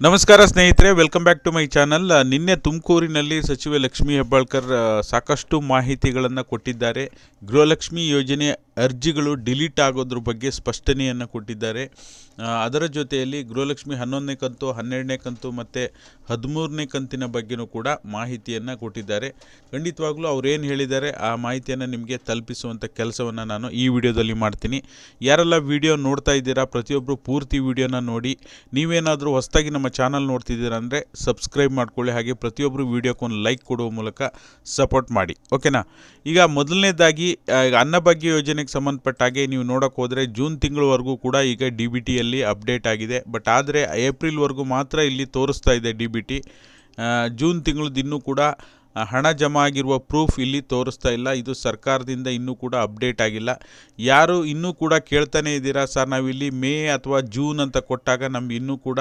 ನಮಸ್ಕಾರ ಸ್ನೇಹಿತರೆ welcome back to my channel ನಿನ್ನೆ ತುಮಕೂರಿನಲ್ಲಿ ಸಚಿವೆ ಲಕ್ಷ್ಮೀ ಹೆಬ್ಬಾಳ್ಕರ್ ಸಾಕಷ್ಟು ಮಾಹಿತಿಗಳನ್ನು ಕೊಟ್ಟಿದ್ದಾರೆ. ಗೃಹಲಕ್ಷ್ಮಿ ಯೋಜನೆ ಅರ್ಜಿಗಳು ಡಿಲೀಟ್ ಆಗೋದ್ರ ಬಗ್ಗೆ ಸ್ಪಷ್ಟನೆಯನ್ನು ಕೊಟ್ಟಿದ್ದಾರೆ. ಅದರ ಜೊತೆಯಲ್ಲಿ ಗೃಹಲಕ್ಷ್ಮಿ ಹನ್ನೊಂದನೇ ಕಂತು, ಹನ್ನೆರಡನೇ ಕಂತು ಮತ್ತು ಹದಿಮೂರನೇ ಕಂತಿನ ಬಗ್ಗೆನೂ ಕೂಡ ಮಾಹಿತಿಯನ್ನು ಕೊಟ್ಟಿದ್ದಾರೆ. ಖಂಡಿತವಾಗ್ಲೂ ಅವ್ರು ಏನು ಹೇಳಿದ್ದಾರೆ, ಆ ಮಾಹಿತಿಯನ್ನು ನಿಮಗೆ ತಲುಪಿಸುವಂಥ ಕೆಲಸವನ್ನು ನಾನು ಈ ವಿಡಿಯೋದಲ್ಲಿ ಮಾಡ್ತೀನಿ. ಯಾರೆಲ್ಲ ವಿಡಿಯೋ ನೋಡ್ತಾ ಇದ್ದೀರಾ ಪ್ರತಿಯೊಬ್ಬರು ಪೂರ್ತಿ ವಿಡಿಯೋನ ನೋಡಿ. ನೀವೇನಾದರೂ ಹೊಸದಾಗಿ ನಮ್ಮ ಚಾನಲ್ ನೋಡ್ತಿದ್ದೀರಾ ಅಂದರೆ ಸಬ್ಸ್ಕ್ರೈಬ್ ಮಾಡ್ಕೊಳ್ಳಿ, ಹಾಗೆ ಪ್ರತಿಯೊಬ್ಬರು ವಿಡಿಯೋಕ್ಕೊಂದು ಲೈಕ್ ಕೊಡುವ ಮೂಲಕ ಸಪೋರ್ಟ್ ಮಾಡಿ. ಓಕೆನಾ? ಈಗ ಮೊದಲನೇದಾಗಿ ಅನ್ನಭಾಗ್ಯ ಅನ್ನಭಾಗ್ಯ ಯೋಜನೆಗೆ ಸಂಬಂಧಪಟ್ಟ ಹಾಗೆ ನೀವು ನೋಡೋಕೆ ಹೋದರೆ ಜೂನ್ ತಿಂಗಳವರೆಗೂ ಕೂಡ ಈಗ ಡಿ ಬಿ ಟಿಯಲ್ಲಿ ಅಪ್ಡೇಟ್ ಆಗಿದೆ. ಬಟ್ ಆದರೆ ಏಪ್ರಿಲ್ವರೆಗೂ ಮಾತ್ರ ಇಲ್ಲಿ ತೋರಿಸ್ತಾ ಇದೆ ಡಿ ಬಿ ಟಿ ಜೂನ್ ತಿಂಗಳದ್ದು ಇನ್ನೂ ಕೂಡ ಹಣ ಜಮಾ ಆಗಿರುವ ಪ್ರೂಫ್ ಇಲ್ಲಿ ತೋರಿಸ್ತಾ ಇಲ್ಲ. ಇದು ಸರ್ಕಾರದಿಂದ ಇನ್ನೂ ಕೂಡ ಅಪ್ಡೇಟ್ ಆಗಿಲ್ಲ. ಯಾರು ಇನ್ನೂ ಕೂಡ ಕೇಳ್ತಾನೆ ಇದ್ದೀರಾ ಸರ್? ನಾವಿಲ್ಲಿ ಮೇ ಅಥವಾ ಜೂನ್ ಅಂತ ಕೊಟ್ಟಾಗ ನಮ್ಗೆ ಇನ್ನೂ ಕೂಡ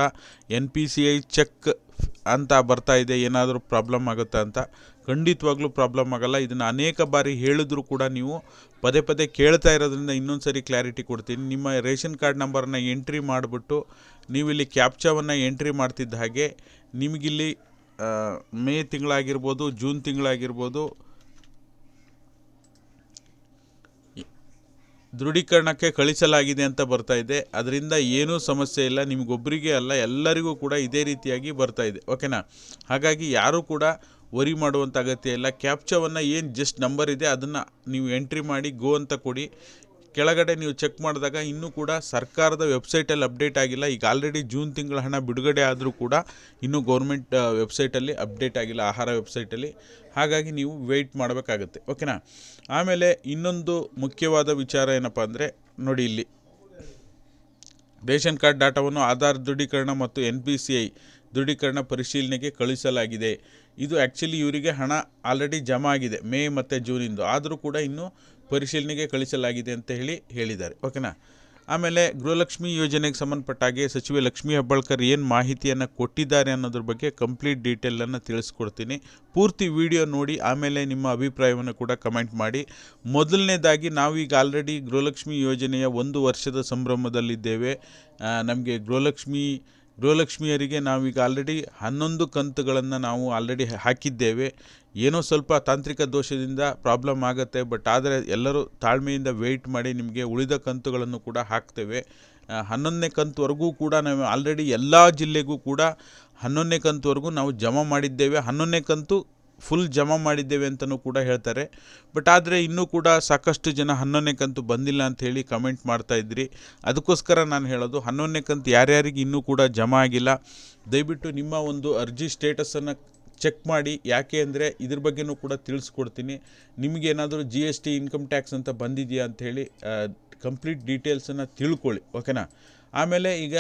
N P C I check ಅಂತ ಬರ್ತಾ ಇದೆ. ಏನಾದರೂ ಪ್ರಾಬ್ಲಮ್ ಆಗುತ್ತಾ ಅಂತ? ಖಂಡಿತವಾಗ್ಲೂ ಪ್ರಾಬ್ಲಮ್ ಆಗಲ್ಲ. ಇದನ್ನು ಅನೇಕ ಬಾರಿ ಹೇಳಿದ್ರು ಕೂಡ ನೀವು ಪದೇ ಪದೇ ಕೇಳ್ತಾ ಇರೋದ್ರಿಂದ ಇನ್ನೊಂದು ಸರಿ ಕ್ಲಾರಿಟಿ ಕೊಡ್ತೀನಿ. ನಿಮ್ಮ ರೇಷನ್ ಕಾರ್ಡ್ ನಂಬರನ್ನ ಎಂಟ್ರಿ ಮಾಡಿಬಿಟ್ಟು ನೀವು ಇಲ್ಲಿ ಕ್ಯಾಪ್ಚಾವನ್ನು ಎಂಟ್ರಿ ಮಾಡ್ತಿದ್ದ ಹಾಗೆ ನಿಮಗಿಲ್ಲಿ ಮೇ ತಿಂಗಳಾಗಿರ್ಬೋದು, ಜೂನ್ ತಿಂಗಳಾಗಿರ್ಬೋದು ದೃಢೀಕರಣಕ್ಕೆ ಕಳಿಸಲಾಗಿದೆ ಅಂತ ಬರ್ತಾ ಇದೆ. ಅದರಿಂದ ಏನೂ ಸಮಸ್ಯೆ ಇಲ್ಲ. ನಿಮಗೊಬ್ಬರಿಗೆ ಅಲ್ಲ, ಎಲ್ಲರಿಗೂ ಕೂಡ ಇದೇ ರೀತಿಯಾಗಿ ಬರ್ತಾ ಇದೆ. ಓಕೆನಾ? ಹಾಗಾಗಿ ಯಾರೂ ಕೂಡ ವರಿ ಮಾಡುವಂಥ ಅಗತ್ಯ ಇಲ್ಲ. ಕ್ಯಾಪ್ಚವನ್ನು ಏನು ಜಸ್ಟ್ ನಂಬರ್ ಇದೆ, ಅದನ್ನು ನೀವು ಎಂಟ್ರಿ ಮಾಡಿ ಗೋ ಅಂತ ಕೊಡಿ. ಕೆಳಗಡೆ ನೀವು ಚೆಕ್ ಮಾಡಿದಾಗ ಇನ್ನೂ ಕೂಡ ಸರ್ಕಾರದ ವೆಬ್ಸೈಟಲ್ಲಿ ಅಪ್ಡೇಟ್ ಆಗಿಲ್ಲ. ಈಗ ಆಲ್ರೆಡಿ ಜೂನ್ ತಿಂಗಳ ಹಣ ಬಿಡುಗಡೆ ಆದರೂ ಕೂಡ ಇನ್ನೂ ಗೌರ್ಮೆಂಟ್ ವೆಬ್ಸೈಟಲ್ಲಿ ಅಪ್ಡೇಟ್ ಆಗಿಲ್ಲ, ಆಹಾರ ವೆಬ್ಸೈಟಲ್ಲಿ. ಹಾಗಾಗಿ ನೀವು ವೆಯ್ಟ್ ಮಾಡಬೇಕಾಗುತ್ತೆ. ಓಕೆನಾ ಆಮೇಲೆ ಇನ್ನೊಂದು ಮುಖ್ಯವಾದ ವಿಚಾರ ಏನಪ್ಪ ಅಂದರೆ, ನೋಡಿ ಇಲ್ಲಿ. ರೇಷನ್ ಕಾರ್ಡ್ ಡಾಟಾವನ್ನು ಆಧಾರ್ ದೃಢೀಕರಣ ಮತ್ತು ಎನ್ ಪಿ ಸಿ ಐ ದೃಢೀಕರಣ ಪರಿಶೀಲನೆಗೆ ಕಳಿಸಲಾಗಿದೆ ಇದು ಆ್ಯಕ್ಚುಲಿ ಇವರಿಗೆ ಹಣ ಆಲ್ರೆಡಿ ಜಮಾ ಆಗಿದೆ, ಮೇ ಮತ್ತು ಜೂನಿಂದು. ಆದರೂ ಕೂಡ ಇನ್ನೂ ಪರಿಶೀಲನೆಗೆ ಕಳಿಸಲಾಗಿದೆ ಅಂತ ಹೇಳಿ ಹೇಳಿದ್ದಾರೆ. ಓಕೆನಾ? ಆಮೇಲೆ ಗೃಹಲಕ್ಷ್ಮಿ ಯೋಜನೆಗೆ ಸಂಬಂಧಪಟ್ಟ ಹಾಗೆ ಸಚಿವೆ ಲಕ್ಷ್ಮೀ ಹೆಬ್ಬಾಳ್ಕರ್ ಏನು ಮಾಹಿತಿಯನ್ನು ಕೊಟ್ಟಿದ್ದಾರೆ ಅನ್ನೋದ್ರ ಬಗ್ಗೆ ಕಂಪ್ಲೀಟ್ ಡೀಟೇಲನ್ನು ತಿಳಿಸ್ಕೊಡ್ತೀನಿ. ಪೂರ್ತಿ ವಿಡಿಯೋ ನೋಡಿ, ಆಮೇಲೆ ನಿಮ್ಮ ಅಭಿಪ್ರಾಯವನ್ನು ಕೂಡ ಕಮೆಂಟ್ ಮಾಡಿ. ಮೊದಲನೇದಾಗಿ ನಾವೀಗ ಆಲ್ರೆಡಿ ಗೃಹಲಕ್ಷ್ಮಿ ಯೋಜನೆಯ ಒಂದು ವರ್ಷದ ಸಂಭ್ರಮದಲ್ಲಿದ್ದೇವೆ. ನಮಗೆ ಗೃಹಲಕ್ಷ್ಮಿ, ಗೃಹಲಕ್ಷ್ಮಿಯರಿಗೆ ನಾವೀಗ ಆಲ್ರೆಡಿ ಹನ್ನೊಂದು ಕಂತುಗಳನ್ನು ನಾವು ಆಲ್ರೆಡಿ ಹಾಕಿದ್ದೇವೆ. ಏನೋ ಸ್ವಲ್ಪ ತಾಂತ್ರಿಕ ದೋಷದಿಂದ ಪ್ರಾಬ್ಲಮ್ ಆಗುತ್ತೆ ಬಟ್ ಆದರೆ ಎಲ್ಲರೂ ತಾಳ್ಮೆಯಿಂದ ವೆಯ್ಟ್ ಮಾಡಿ ನಿಮಗೆ ಉಳಿದ ಕಂತುಗಳನ್ನು ಕೂಡ ಹಾಕ್ತೇವೆ. ಹನ್ನೊಂದನೇ ಕಂತುವರೆಗೂ ಕೂಡ ನಾವು ಆಲ್ರೆಡಿ ಎಲ್ಲ ಜಿಲ್ಲೆಗೂ ಕೂಡ ಹನ್ನೊಂದನೇ ಕಂತುವರೆಗೂ ನಾವು ಜಮಾ ಮಾಡಿದ್ದೇವೆ. ಹನ್ನೊಂದನೇ ಕಂತು ಫುಲ್ ಜಮಾ ಮಾಡಿದ್ದೇವೆ ಅಂತಲೂ ಕೂಡ ಹೇಳ್ತಾರೆ. ಬಟ್ ಆದರೆ ಇನ್ನೂ ಕೂಡ ಸಾಕಷ್ಟು ಜನ ಹನ್ನೊಂದನೇ ಕಂತು ಬಂದಿಲ್ಲ ಅಂತ ಹೇಳಿ ಕಮೆಂಟ್ ಮಾಡ್ತಾ ಇದ್ರಿ. ಅದಕ್ಕೋಸ್ಕರ ನಾನು ಹೇಳೋದು, ಹನ್ನೊಂದನೇ ಕಂತು ಯಾರ್ಯಾರಿಗೆ ಇನ್ನೂ ಕೂಡ ಜಮಾ ಆಗಿಲ್ಲ, ದಯವಿಟ್ಟು ನಿಮ್ಮ ಒಂದು ಅರ್ಜಿ ಸ್ಟೇಟಸನ್ನು ಚೆಕ್ ಮಾಡಿ, ಯಾಕೆ ಅಂದರೆ ಇದ್ರ ಬಗ್ಗೆನೂ ಕೂಡ ತಿಳಿಸ್ಕೊಡ್ತೀನಿ. ನಿಮಗೇನಾದರೂ G S T income tax ಅಂತ ಬಂದಿದೆಯಾ ಅಂಥೇಳಿ ಕಂಪ್ಲೀಟ್ ಡೀಟೇಲ್ಸನ್ನು ತಿಳ್ಕೊಳ್ಳಿ ಓಕೆನಾ ಆಮೇಲೆ ಈಗ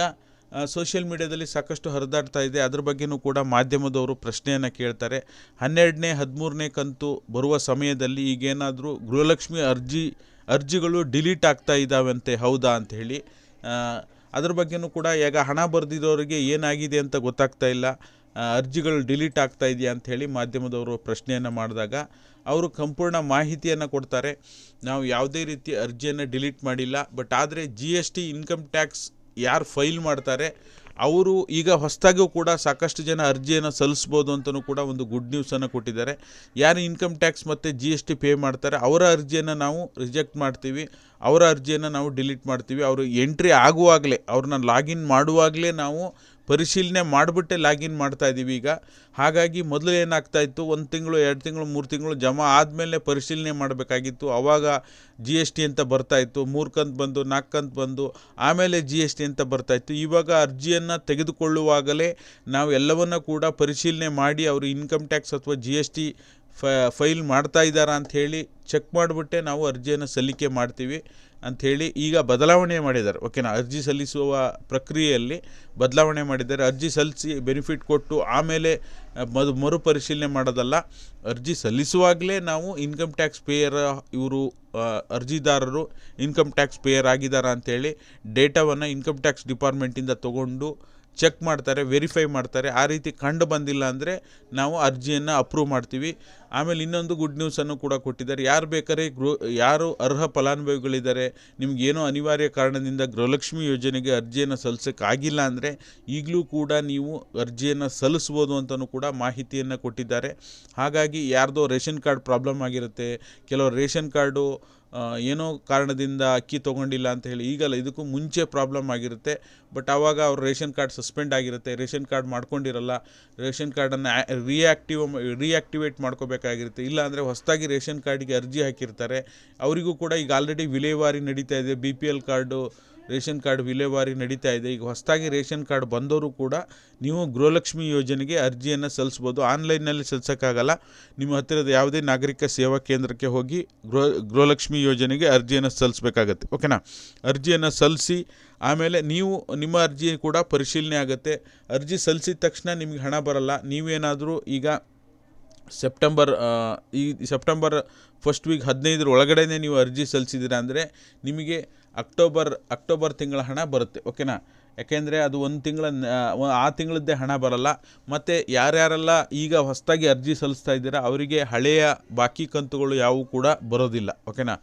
ಸೋಷಿಯಲ್ ಮೀಡ್ಯಾದಲ್ಲಿ ಸಾಕಷ್ಟು ಹರಿದಾಡ್ತಾ ಇದೆ. ಅದ್ರ ಬಗ್ಗೆನೂ ಕೂಡ ಮಾಧ್ಯಮದವರು ಪ್ರಶ್ನೆಯನ್ನು ಕೇಳ್ತಾರೆ. ಹನ್ನೆರಡನೇ, ಹದಿಮೂರನೇ ಕಂತು ಬರುವ ಸಮಯದಲ್ಲಿ ಈಗೇನಾದರೂ ಗೃಹಲಕ್ಷ್ಮಿ ಅರ್ಜಿ, ಅರ್ಜಿಗಳು ಡಿಲೀಟ್ ಆಗ್ತಾ ಇದ್ದಾವಂತೆ ಹೌದಾ ಅಂತ ಹೇಳಿ ಅದ್ರ ಬಗ್ಗೆನೂ ಕೂಡ ಈಗ ಹಣ ಬರೆದಿರೋರಿಗೆ ಏನಾಗಿದೆ ಅಂತ ಗೊತ್ತಾಗ್ತಾ ಇಲ್ಲ. ಅರ್ಜಿಗಳು ಡಿಲೀಟ್ ಆಗ್ತಾ ಇದೆಯಾ ಹೇಳಿ ಮಾಧ್ಯಮದವರು ಪ್ರಶ್ನೆಯನ್ನು ಮಾಡಿದಾಗ ಅವರು ಸಂಪೂರ್ಣ ಮಾಹಿತಿಯನ್ನು ಕೊಡ್ತಾರೆ. ನಾವು ಯಾವುದೇ ರೀತಿ ಅರ್ಜಿಯನ್ನು ಡಿಲೀಟ್ ಮಾಡಿಲ್ಲ, ಬಟ್ ಆದರೆ G S T income tax ಯಾರು ಫೈಲ್ ಮಾಡ್ತಾರೆ, ಅವರು ಈಗ ಹೊಸದಾಗೂ ಕೂಡ ಸಾಕಷ್ಟು ಜನ ಅರ್ಜಿಯನ್ನು ಸಲ್ಲಿಸ್ಬೋದು ಅಂತಲೂ ಕೂಡ ಒಂದು ಗುಡ್ ನ್ಯೂಸನ್ನು ಕೊಟ್ಟಿದ್ದಾರೆ. ಯಾರು ಇನ್ಕಮ್ ಟ್ಯಾಕ್ಸ್ ಮತ್ತು ಜಿ ಎಸ್ ಟಿ ಪೇ ಮಾಡ್ತಾರೆ, ಅವರ ಅರ್ಜಿಯನ್ನು ನಾವು ರಿಜೆಕ್ಟ್ ಮಾಡ್ತೀವಿ, ಅವರ ಅರ್ಜಿಯನ್ನು ನಾವು ಡಿಲೀಟ್ ಮಾಡ್ತೀವಿ. ಅವರು ಎಂಟ್ರಿ ಆಗುವಾಗಲೇ, ಅವ್ರನ್ನ ಲಾಗಿನ್ ಮಾಡುವಾಗಲೇ ನಾವು ಪರಿಶೀಲನೆ ಮಾಡಿಬಿಟ್ಟೆ ಲಾಗಿನ್ ಮಾಡ್ತಾ ಇದ್ದೀವಿ ಈಗ. ಹಾಗಾಗಿ ಮೊದಲು ಏನಾಗ್ತಾ ಇತ್ತು? ಒಂದು ತಿಂಗಳು, ಎರಡು ತಿಂಗಳು, ಮೂರು ತಿಂಗಳು ಜಮಾ ಆದಮೇಲೆ ಪರಿಶೀಲನೆ ಮಾಡಬೇಕಾಗಿತ್ತು. ಆವಾಗ ಜಿ ಎಸ್ ಟಿ ಅಂತ ಬರ್ತಾ ಇತ್ತು. ಮೂರು ಕಂತು ಬಂದು ನಾಲ್ಕು ಕಂತು ಬಂದು, ಆಮೇಲೆ ಜಿ ಎಸ್ ಟಿ ಅಂತ ಬರ್ತಾ ಇತ್ತು. ಇವಾಗ ಅರ್ಜಿಯನ್ನು ತೆಗೆದುಕೊಳ್ಳುವಾಗಲೇ ನಾವು ಎಲ್ಲವನ್ನು ಕೂಡ ಪರಿಶೀಲನೆ ಮಾಡಿ ಅವರು ಇನ್ಕಮ್ ಟ್ಯಾಕ್ಸ್ ಅಥವಾ ಜಿ ಎಸ್ ಟಿ ಫೈಲ್ ಮಾಡ್ತಾ ಇದ್ದಾರಾ ಹೇಳಿ ಚೆಕ್ ಮಾಡಿಬಿಟ್ಟೆ. ನಾವು ಅರ್ಜಿಯನ್ನು ಸಲ್ಲಿಕೆ ಮಾಡ್ತೀವಿ. ಅಂಥೇಳಿ ಈಗ ಬದಲಾವಣೆ ಮಾಡಿದ್ದಾರೆ. ಓಕೆನಾ? ಅರ್ಜಿ ಸಲ್ಲಿಸುವ ಪ್ರಕ್ರಿಯೆಯಲ್ಲಿ ಬದಲಾವಣೆ ಮಾಡಿದ್ದಾರೆ. ಅರ್ಜಿ ಸಲ್ಲಿಸಿ ಬೆನಿಫಿಟ್ ಕೊಟ್ಟು ಆಮೇಲೆ ಮದು ಮರು ಮರುಪರಿಶೀಲನೆ ಮಾಡೋದಲ್ಲ. ಅರ್ಜಿ ಸಲ್ಲಿಸುವಾಗಲೇ ನಾವು ಇನ್ಕಮ್ ಟ್ಯಾಕ್ಸ್ ಪೇಯರ್ ಇವರು ಅರ್ಜಿದಾರರು ಇನ್ಕಮ್ ಟ್ಯಾಕ್ಸ್ ಪೇಯರ್ ಆಗಿದ್ದಾರೆ ಅಂಥೇಳಿ ಡೇಟಾವನ್ನು ಇನ್ಕಮ್ ಟ್ಯಾಕ್ಸ್ ಡಿಪಾರ್ಟ್ಮೆಂಟಿಂದ ತೊಗೊಂಡು ಚೆಕ್ ಮಾಡ್ತಾರೆ, ವೆರಿಫೈ ಮಾಡ್ತಾರೆ. ಆ ರೀತಿ ಕಂಡು ಬಂದಿಲ್ಲ ಅಂದರೆ ನಾವು ಅರ್ಜಿಯನ್ನು ಅಪ್ರೂವ್ ಮಾಡ್ತೀವಿ. ಆಮೇಲೆ ಇನ್ನೊಂದು ಗುಡ್ ನ್ಯೂಸನ್ನು ಕೂಡ ಕೊಟ್ಟಿದ್ದಾರೆ. ಯಾರು ಬೇಕಾದ್ರೆ ಗೃಹ, ಯಾರು ಅರ್ಹ ಫಲಾನುಭವಿಗಳಿದ್ದಾರೆ ನಿಮಗೇನೋ ಅನಿವಾರ್ಯ ಕಾರಣದಿಂದ ಗೃಹಲಕ್ಷ್ಮಿ ಯೋಜನೆಗೆ ಅರ್ಜಿಯನ್ನು ಸಲ್ಲಿಸೋಕ್ಕಾಗಿಲ್ಲ ಅಂದರೆ ಈಗಲೂ ಕೂಡ ನೀವು ಅರ್ಜಿಯನ್ನು ಸಲ್ಲಿಸ್ಬೋದು ಅಂತಲೂ ಕೂಡ ಮಾಹಿತಿಯನ್ನು ಕೊಟ್ಟಿದ್ದಾರೆ. ಹಾಗಾಗಿ ಯಾರ್ದೋ ರೇಷನ್ ಕಾರ್ಡ್ ಪ್ರಾಬ್ಲಮ್ ಆಗಿರುತ್ತೆ, ಕೆಲವರು ರೇಷನ್ ಕಾರ್ಡು ಏನೋ ಕಾರಣದಿಂದ ಅಕ್ಕಿ ತೊಗೊಂಡಿಲ್ಲ ಅಂತ ಹೇಳಿ, ಈಗಲ್ಲ ಇದಕ್ಕೂ ಮುಂಚೆ ಪ್ರಾಬ್ಲಮ್ ಆಗಿರುತ್ತೆ. ಬಟ್ ಆವಾಗ ಅವ್ರ ರೇಷನ್ ಕಾರ್ಡ್ ಸಸ್ಪೆಂಡ್ ಆಗಿರುತ್ತೆ, ರೇಷನ್ ಕಾರ್ಡ್ ಮಾಡ್ಕೊಂಡಿರಲ್ಲ, ರೇಷನ್ ಕಾರ್ಡನ್ನು ರಿಯಾಕ್ಟಿವ್ ರಿಯಾಕ್ಟಿವೇಟ್ ಮಾಡ್ಕೋಬೇಕಾಗಿರುತ್ತೆ ಇಲ್ಲ ಅಂದರೆ ಹೊಸದಾಗಿ ರೇಷನ್ ಕಾರ್ಡಿಗೆ ಅರ್ಜಿ ಹಾಕಿರ್ತಾರೆ. ಅವರಿಗೂ ಕೂಡ ಈಗ ಆಲ್ರೆಡಿ ವಿಲೇವಾರಿ ನಡೀತಾ ಇದೆ. B P L card, ration card ವಿಲೇವಾರಿ ನಡೀತಾ ಇದೆ. ಈಗ ಹೊಸದಾಗಿ ರೇಷನ್ ಕಾರ್ಡ್ ಬಂದವರು ಕೂಡ ನೀವು ಗೃಹಲಕ್ಷ್ಮಿ ಯೋಜನೆಗೆ ಅರ್ಜಿಯನ್ನು ಸಲ್ಲಿಸ್ಬೋದು. ಆನ್ಲೈನ್ನಲ್ಲಿ ಸಲ್ಲಿಸೋಕ್ಕಾಗಲ್ಲ. ನಿಮ್ಮ ಹತ್ತಿರದ ಯಾವುದೇ ನಾಗರಿಕ ಸೇವಾ ಕೇಂದ್ರಕ್ಕೆ ಹೋಗಿ ಗೃಹ, ಗೃಹಲಕ್ಷ್ಮಿ ಯೋಜನೆಗೆ ಅರ್ಜಿಯನ್ನು ಸಲ್ಲಿಸಬೇಕಾಗತ್ತೆ. ಓಕೆನಾ? ಅರ್ಜಿಯನ್ನು ಸಲ್ಲಿಸಿ ಆಮೇಲೆ ನೀವು ನಿಮ್ಮ ಅರ್ಜಿ ಕೂಡ ಪರಿಶೀಲನೆ ಆಗುತ್ತೆ. ಅರ್ಜಿ ಸಲ್ಲಿಸಿದ ತಕ್ಷಣ ನಿಮಗೆ ಹಣ ಬರಲ್ಲ. ನೀವೇನಾದರೂ ಈಗ ಸೆಪ್ಟೆಂಬರ್ ಈ ಸೆಪ್ಟೆಂಬರ್ ಫಸ್ಟ್ ವೀಕ್ ಹದಿನೈದರ ಒಳಗಡೆನೇ ನೀವು ಅರ್ಜಿ ಸಲ್ಲಿಸಿದ್ದೀರಾ ಅಂದರೆ ನಿಮಗೆ ಅಕ್ಟೋಬರ್ ಅಕ್ಟೋಬರ್ ತಿಂಗಳ ಹಣ ಬರುತ್ತೆ ಓಕೆನಾ ಯಾಕೆಂದರೆ ಅದು ಒಂದು ತಿಂಗಳ, ಆ ತಿಂಗಳದ್ದೇ ಹಣ ಬರಲ್ಲ. ಮತ್ತು ಯಾರ್ಯಾರೆಲ್ಲ ಈಗ ಹೊಸದಾಗಿ ಅರ್ಜಿ ಸಲ್ಲಿಸ್ತಾ ಇದ್ದೀರಾ, ಅವರಿಗೆ ಹಳೆಯ ಬಾಕಿ ಕಂತುಗಳು ಯಾವುವು ಕೂಡ ಬರೋದಿಲ್ಲ ಓಕೆನಾ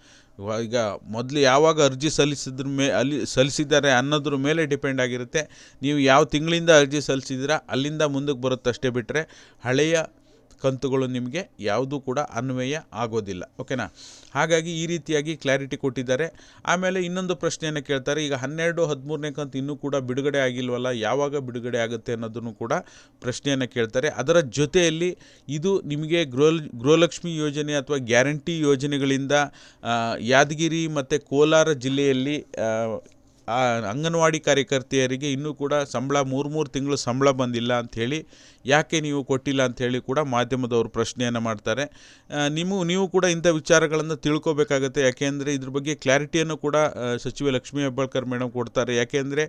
ಈಗ ಮೊದಲು ಯಾವಾಗ ಅರ್ಜಿ ಸಲ್ಲಿಸಿದ್ರ ಮೇ, ಅಲ್ಲಿ ಸಲ್ಲಿಸಿದ್ದಾರೆ ಅನ್ನೋದ್ರ ಮೇಲೆ ಡಿಪೆಂಡ್ ಆಗಿರುತ್ತೆ. ನೀವು ಯಾವ ತಿಂಗಳಿಂದ ಅರ್ಜಿ ಸಲ್ಲಿಸಿದ್ದೀರಾ, ಅಲ್ಲಿಂದ ಮುಂದಕ್ಕೆ ಬರುತ್ತೆ ಅಷ್ಟೇ ಬಿಟ್ಟರೆ ಹಳೆಯ ಕಂತುಗಳು ನಿಮಗೆ ಯಾವುದೂ ಕೂಡ ಅನ್ವಯ ಆಗೋದಿಲ್ಲ. ಓಕೆನಾ? ಹಾಗಾಗಿ ಈ ರೀತಿಯಾಗಿ ಕ್ಲಾರಿಟಿ ಕೊಟ್ಟಿದ್ದಾರೆ. ಆಮೇಲೆ ಇನ್ನೊಂದು ಪ್ರಶ್ನೆಯನ್ನು ಕೇಳ್ತಾರೆ. ಈಗ ಹನ್ನೆರಡು ಹದಿಮೂರನೇ ಕಂತು ಇನ್ನೂ ಕೂಡ ಬಿಡುಗಡೆ ಆಗಿಲ್ವಲ್ಲ? ಯಾವಾಗ ಬಿಡುಗಡೆ ಆಗುತ್ತೆ ಅನ್ನೋದನ್ನು ಕೂಡ ಪ್ರಶ್ನೆಯನ್ನು ಕೇಳ್ತಾರೆ. ಅದರ ಜೊತೆಯಲ್ಲಿ ಇದು ನಿಮಗೆ ಗೃಹ ಗೃಹಲಕ್ಷ್ಮಿ ಯೋಜನೆ ಅಥವಾ ಗ್ಯಾರಂಟಿ ಯೋಜನೆಗಳಿಂದ ಯಾದಗಿರಿ ಮತ್ತು ಕೋಲಾರ ಜಿಲ್ಲೆಯಲ್ಲಿ ಆ, ಅಂಗನವಾಡಿ ಕಾರ್ಯಕರ್ತೆಯರಿಗೆ ಇನ್ನೂ ಕೂಡ ಸಂಬಳ ಮೂರು ಮೂರು ತಿಂಗಳು ಸಂಬಳ ಬಂದಿಲ್ಲ ಅಂಥೇಳಿ ಯಾಕೆ ನೀವು ಕೊಟ್ಟಿಲ್ಲ ಹೇಳಿ ಕೂಡ ಮಾಧ್ಯಮದವರು ಪ್ರಶ್ನೆಯನ್ನು ಮಾಡ್ತಾರೆ. ನಿಮ್ಮ, ನೀವು ಕೂಡ ಇಂಥ ವಿಚಾರಗಳನ್ನು ತಿಳ್ಕೊಬೇಕಾಗತ್ತೆ. ಯಾಕೆಂದರೆ ಇದ್ರ ಬಗ್ಗೆ ಕ್ಲಾರಿಟಿಯನ್ನು ಕೂಡ ಸಚಿವ ಸಚಿವೆ ಲಕ್ಷ್ಮೀ ಹೆಬ್ಬಾಳ್ಕರ್ ಮೇಡಮ್ ಕೊಡ್ತಾರೆ. ಯಾಕೆಂದರೆ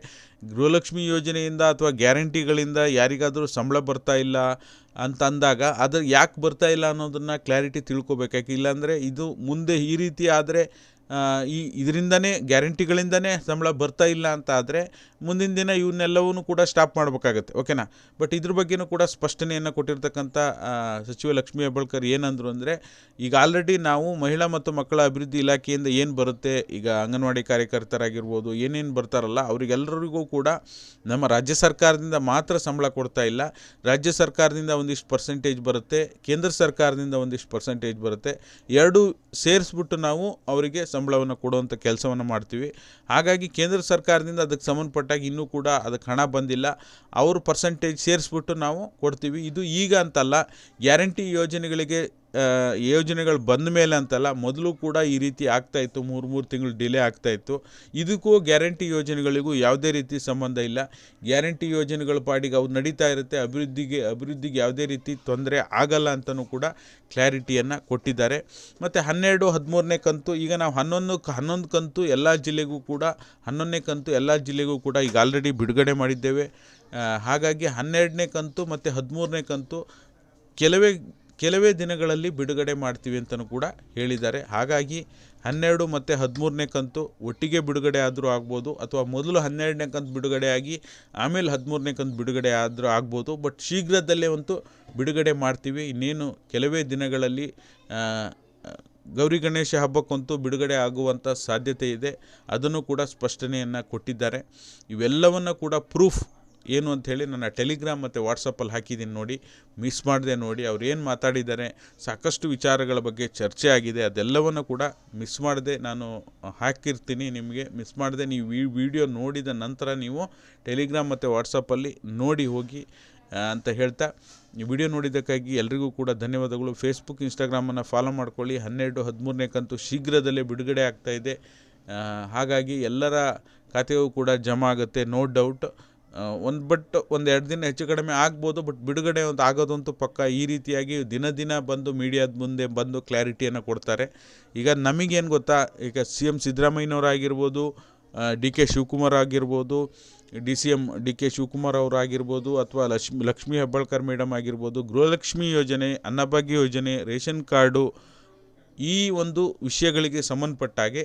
ಗೃಹಲಕ್ಷ್ಮಿ ಯೋಜನೆಯಿಂದ ಅಥವಾ ಗ್ಯಾರಂಟಿಗಳಿಂದ ಯಾರಿಗಾದರೂ ಸಂಬಳ ಬರ್ತಾ ಇಲ್ಲ ಅಂತ ಅಂದಾಗ ಅದು ಯಾಕೆ ಬರ್ತಾ ಇಲ್ಲ ಅನ್ನೋದನ್ನು ಕ್ಲಾರಿಟಿ ತಿಳ್ಕೊಬೇಕಾಗಿ ಇಲ್ಲಾಂದರೆ ಇದು ಮುಂದೆ ಈ ರೀತಿ ಆದರೆ ಈ ಇದರಿಂದನೇ, ಗ್ಯಾರಂಟಿಗಳಿಂದನೇ ಸಂಬಳ ಬರ್ತಾ ಇಲ್ಲ ಅಂತ ಆದರೆ ಮುಂದಿನ ದಿನ ಇವನ್ನೆಲ್ಲವೂ ಕೂಡ ಸ್ಟಾಪ್ ಮಾಡಬೇಕಾಗತ್ತೆ. ಓಕೆನಾ ಬಟ್ ಇದ್ರ ಬಗ್ಗೆನೂ ಕೂಡ ಸ್ಪಷ್ಟನೆಯನ್ನು ಕೊಟ್ಟಿರ್ತಕ್ಕಂಥ ಸಚಿವ ಲಕ್ಷ್ಮೀ ಹೆಬ್ಬಾಳ್ಕರ್ ಏನಂದರು ಅಂದರೆ, ಈಗ ಆಲ್ರೆಡಿ ನಾವು ಮಹಿಳಾ ಮತ್ತು ಮಕ್ಕಳ ಅಭಿವೃದ್ಧಿ ಇಲಾಖೆಯಿಂದ ಏನು ಬರುತ್ತೆ, ಈಗ ಅಂಗನವಾಡಿ ಕಾರ್ಯಕರ್ತರಾಗಿರ್ಬೋದು, ಏನೇನು ಬರ್ತಾರಲ್ಲ ಅವರಿಗೆಲ್ಲರಿಗೂ ಕೂಡ ನಮ್ಮ ರಾಜ್ಯ ಸರ್ಕಾರದಿಂದ ಮಾತ್ರ ಸಂಬಳ ಕೊಡ್ತಾ ಇಲ್ಲ. ರಾಜ್ಯ ಸರ್ಕಾರದಿಂದ ಒಂದಿಷ್ಟು ಪರ್ಸೆಂಟೇಜ್ ಬರುತ್ತೆ, ಕೇಂದ್ರ ಸರ್ಕಾರದಿಂದ ಒಂದಿಷ್ಟು ಪರ್ಸೆಂಟೇಜ್ ಬರುತ್ತೆ. ಎರಡೂ ಸೇರಿಸ್ಬಿಟ್ಟು ನಾವು ಅವರಿಗೆ ಸಂಬಳವನ್ನು ಕೊಡುವಂಥ ಕೆಲಸವನ್ನು ಮಾಡ್ತೀವಿ. ಹಾಗಾಗಿ ಕೇಂದ್ರ ಸರ್ಕಾರದಿಂದ ಅದಕ್ಕೆ ಸಂಬಂಧಪಟ್ಟಾಗಿ ಇನ್ನೂ ಕೂಡ ಅದಕ್ಕೆ ಹಣ ಬಂದಿಲ್ಲ. ಅವರು ಪರ್ಸೆಂಟೇಜ್ ಸೇರಿಸ್ಬಿಟ್ಟು ನಾವು ಕೊಡ್ತೀವಿ. ಇದು ಈಗ ಅಂತಲ್ಲ, ಗ್ಯಾರಂಟಿ ಯೋಜನೆಗಳಿಗೆ ಯೋಜನೆಗಳು ಬಂದ ಮೇಲೆ ಅಂತಲ್ಲ, ಮೊದಲು ಕೂಡ ಈ ರೀತಿ ಆಗ್ತಾಯಿತ್ತು ಮೂರು ಮೂರು ತಿಂಗಳು ಡಿಲೇ ಆಗ್ತಾಯಿತ್ತು ಇದಕ್ಕೂ ಗ್ಯಾರಂಟಿ ಯೋಜನೆಗಳಿಗೂ ಯಾವುದೇ ರೀತಿ ಸಂಬಂಧ ಇಲ್ಲ. ಗ್ಯಾರಂಟಿ ಯೋಜನೆಗಳ ಪಾಡಿಗೆ ಅವು ನಡೀತಾ ಇರುತ್ತೆ. ಅಭಿವೃದ್ಧಿಗೆ ಅಭಿವೃದ್ಧಿಗೆ ಯಾವುದೇ ರೀತಿ ತೊಂದರೆ ಆಗಲ್ಲ ಅಂತಲೂ ಕೂಡ ಕ್ಲಾರಿಟಿಯನ್ನು ಕೊಟ್ಟಿದ್ದಾರೆ. ಮತ್ತು ಹನ್ನೆರಡು, ಹದಿಮೂರನೇ ಕಂತು, ಈಗ ನಾವು ಹನ್ನೊಂದು ಹನ್ನೊಂದು ಕಂತು ಎಲ್ಲ ಜಿಲ್ಲೆಗೂ ಕೂಡ, ಹನ್ನೊಂದನೇ ಕಂತು ಎಲ್ಲ ಜಿಲ್ಲೆಗೂ ಕೂಡ ಈಗ ಆಲ್ರೆಡಿ ಬಿಡುಗಡೆ ಮಾಡಿದ್ದೇವೆ. ಹಾಗಾಗಿ ಹನ್ನೆರಡನೇ ಕಂತು ಮತ್ತು ಹದಿಮೂರನೇ ಕಂತು ಕೆಲವೇ ಕೆಲವೇ ದಿನಗಳಲ್ಲಿ ಬಿಡುಗಡೆ ಮಾಡ್ತೀವಿ ಅಂತಲೂ ಕೂಡ ಹೇಳಿದ್ದಾರೆ. ಹಾಗಾಗಿ ಹನ್ನೆರಡು ಮತ್ತು ಹದಿಮೂರನೇ ಕಂತು ಒಟ್ಟಿಗೆ ಬಿಡುಗಡೆ ಆದರೂ ಆಗ್ಬೋದು, ಅಥವಾ ಮೊದಲು ಹನ್ನೆರಡನೇ ಕಂತು ಬಿಡುಗಡೆ ಆಗಿ ಆಮೇಲೆ ಹದಿಮೂರನೇ ಕಂತು ಬಿಡುಗಡೆ ಆದರೂ ಆಗ್ಬೋದು, ಬಟ್ ಶೀಘ್ರದಲ್ಲೇ ಅಂತೂ ಬಿಡುಗಡೆ ಮಾಡ್ತೀವಿ. ಇನ್ನೇನು ಕೆಲವೇ ದಿನಗಳಲ್ಲಿ ಗೌರಿ ಗಣೇಶ ಹಬ್ಬಕ್ಕಂತೂ ಬಿಡುಗಡೆ ಆಗುವಂಥ ಸಾಧ್ಯತೆ ಇದೆ. ಅದನ್ನು ಕೂಡ ಸ್ಪಷ್ಟನೆಯನ್ನು ಕೊಟ್ಟಿದ್ದಾರೆ. ಇವೆಲ್ಲವನ್ನು ಕೂಡ ಪ್ರೂಫ್ ಏನು ಅಂಥೇಳಿ ನನ್ನ ಟೆಲಿಗ್ರಾಮ್ ಮತ್ತು ವಾಟ್ಸಪ್ಪಲ್ಲಿ ಹಾಕಿದ್ದೀನಿ ನೋಡಿ, ಮಿಸ್ ಮಾಡಿದೆ ನೋಡಿ. ಅವ್ರು ಏನು ಮಾತಾಡಿದ್ದಾರೆ, ಸಾಕಷ್ಟು ವಿಚಾರಗಳ ಬಗ್ಗೆ ಚರ್ಚೆ ಆಗಿದೆ. ಅದೆಲ್ಲವನ್ನು ಕೂಡ ಮಿಸ್ ಮಾಡದೆ ನಾನು ಹಾಕಿರ್ತೀನಿ ನಿಮಗೆ. ಮಿಸ್ ಮಾಡದೆ ನೀವು ವಿಡಿಯೋ ನೋಡಿದ ನಂತರ ನೀವು ಟೆಲಿಗ್ರಾಮ್ ಮತ್ತು ವಾಟ್ಸಪ್ಪಲ್ಲಿ ನೋಡಿ ಹೋಗಿ ಅಂತ ಹೇಳ್ತಾ, ಈ ವಿಡಿಯೋ ನೋಡಿದ್ದಕ್ಕಾಗಿ ಎಲ್ರಿಗೂ ಕೂಡ ಧನ್ಯವಾದಗಳು. ಫೇಸ್ಬುಕ್ ಇನ್ಸ್ಟಾಗ್ರಾಮನ್ನು ಫಾಲೋ ಮಾಡ್ಕೊಳ್ಳಿ. ಹನ್ನೆರಡು, ಹದಿಮೂರನೇ ಕಂತು ಶೀಘ್ರದಲ್ಲೇ ಬಿಡುಗಡೆ ಆಗ್ತಾ ಇದೆ. ಹಾಗಾಗಿ ಎಲ್ಲರ ಖಾತೆಯೂ ಕೂಡ ಜಮಾ ಆಗುತ್ತೆ ನೋ ಡೌಟ್ ಒಂದು ಬಟ್ ಒಂದು ಎರಡು ದಿನ ಹೆಚ್ಚು ಕಡಿಮೆ ಆಗ್ಬೋದು, ಬಟ್ ಬಿಡುಗಡೆ ಒಂದು ಆಗೋದಂತೂ ಪಕ್ಕ ಈ ರೀತಿಯಾಗಿ ದಿನ ದಿನ ಬಂದು ಮೀಡಿಯಾದ ಮುಂದೆ ಬಂದು ಕ್ಲಾರಿಟಿಯನ್ನು ಕೊಡ್ತಾರೆ. ಈಗ ನಮಗೇನು ಗೊತ್ತಾ, ಈಗ ಸಿ ಎಂ ಸಿದ್ದರಾಮಯ್ಯನವರಾಗಿರ್ಬೋದು ಡಿ ಕೆ ಶಿವಕುಮಾರ್ ಆಗಿರ್ಬೋದು, D C M D K Shivakumar ಅವರಾಗಿರ್ಬೋದು, ಅಥವಾ ಲಕ್ಷ್ಮಿ, ಲಕ್ಷ್ಮೀ ಹೆಬ್ಬಾಳ್ಕರ್ ಮೇಡಮ್ ಆಗಿರ್ಬೋದು, ಗೃಹಲಕ್ಷ್ಮಿ ಯೋಜನೆ, ಅನ್ನಭಾಗ್ಯ ಯೋಜನೆ, ರೇಷನ್ ಕಾರ್ಡು ಈ ಒಂದು ವಿಷಯಗಳಿಗೆ ಸಂಬಂಧಪಟ್ಟಾಗೆ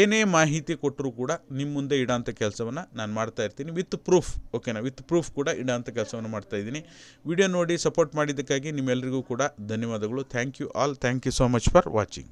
ಏನೇ ಮಾಹಿತಿ ಕೊಟ್ಟರೂ ಕೂಡ ನಿಮ್ಮ ಮುಂದೆ ಇಡೋಂಥ ಕೆಲಸವನ್ನು ನಾನು ಮಾಡ್ತಾ ಇರ್ತೀನಿ ವಿತ್ ಪ್ರೂಫ್ ಓಕೆನಾ ವಿತ್ ಪ್ರೂಫ್ ಕೂಡ ಇಡೋಂಥ ಕೆಲಸವನ್ನು ಮಾಡ್ತಾ ಇದ್ದೀನಿ. ವಿಡಿಯೋ ನೋಡಿ ಸಪೋರ್ಟ್ ಮಾಡಿದ್ದಕ್ಕಾಗಿ ನಿಮ್ಮೆಲ್ಲರಿಗೂ ಕೂಡ ಧನ್ಯವಾದಗಳು. Thank you all thank you so much for watching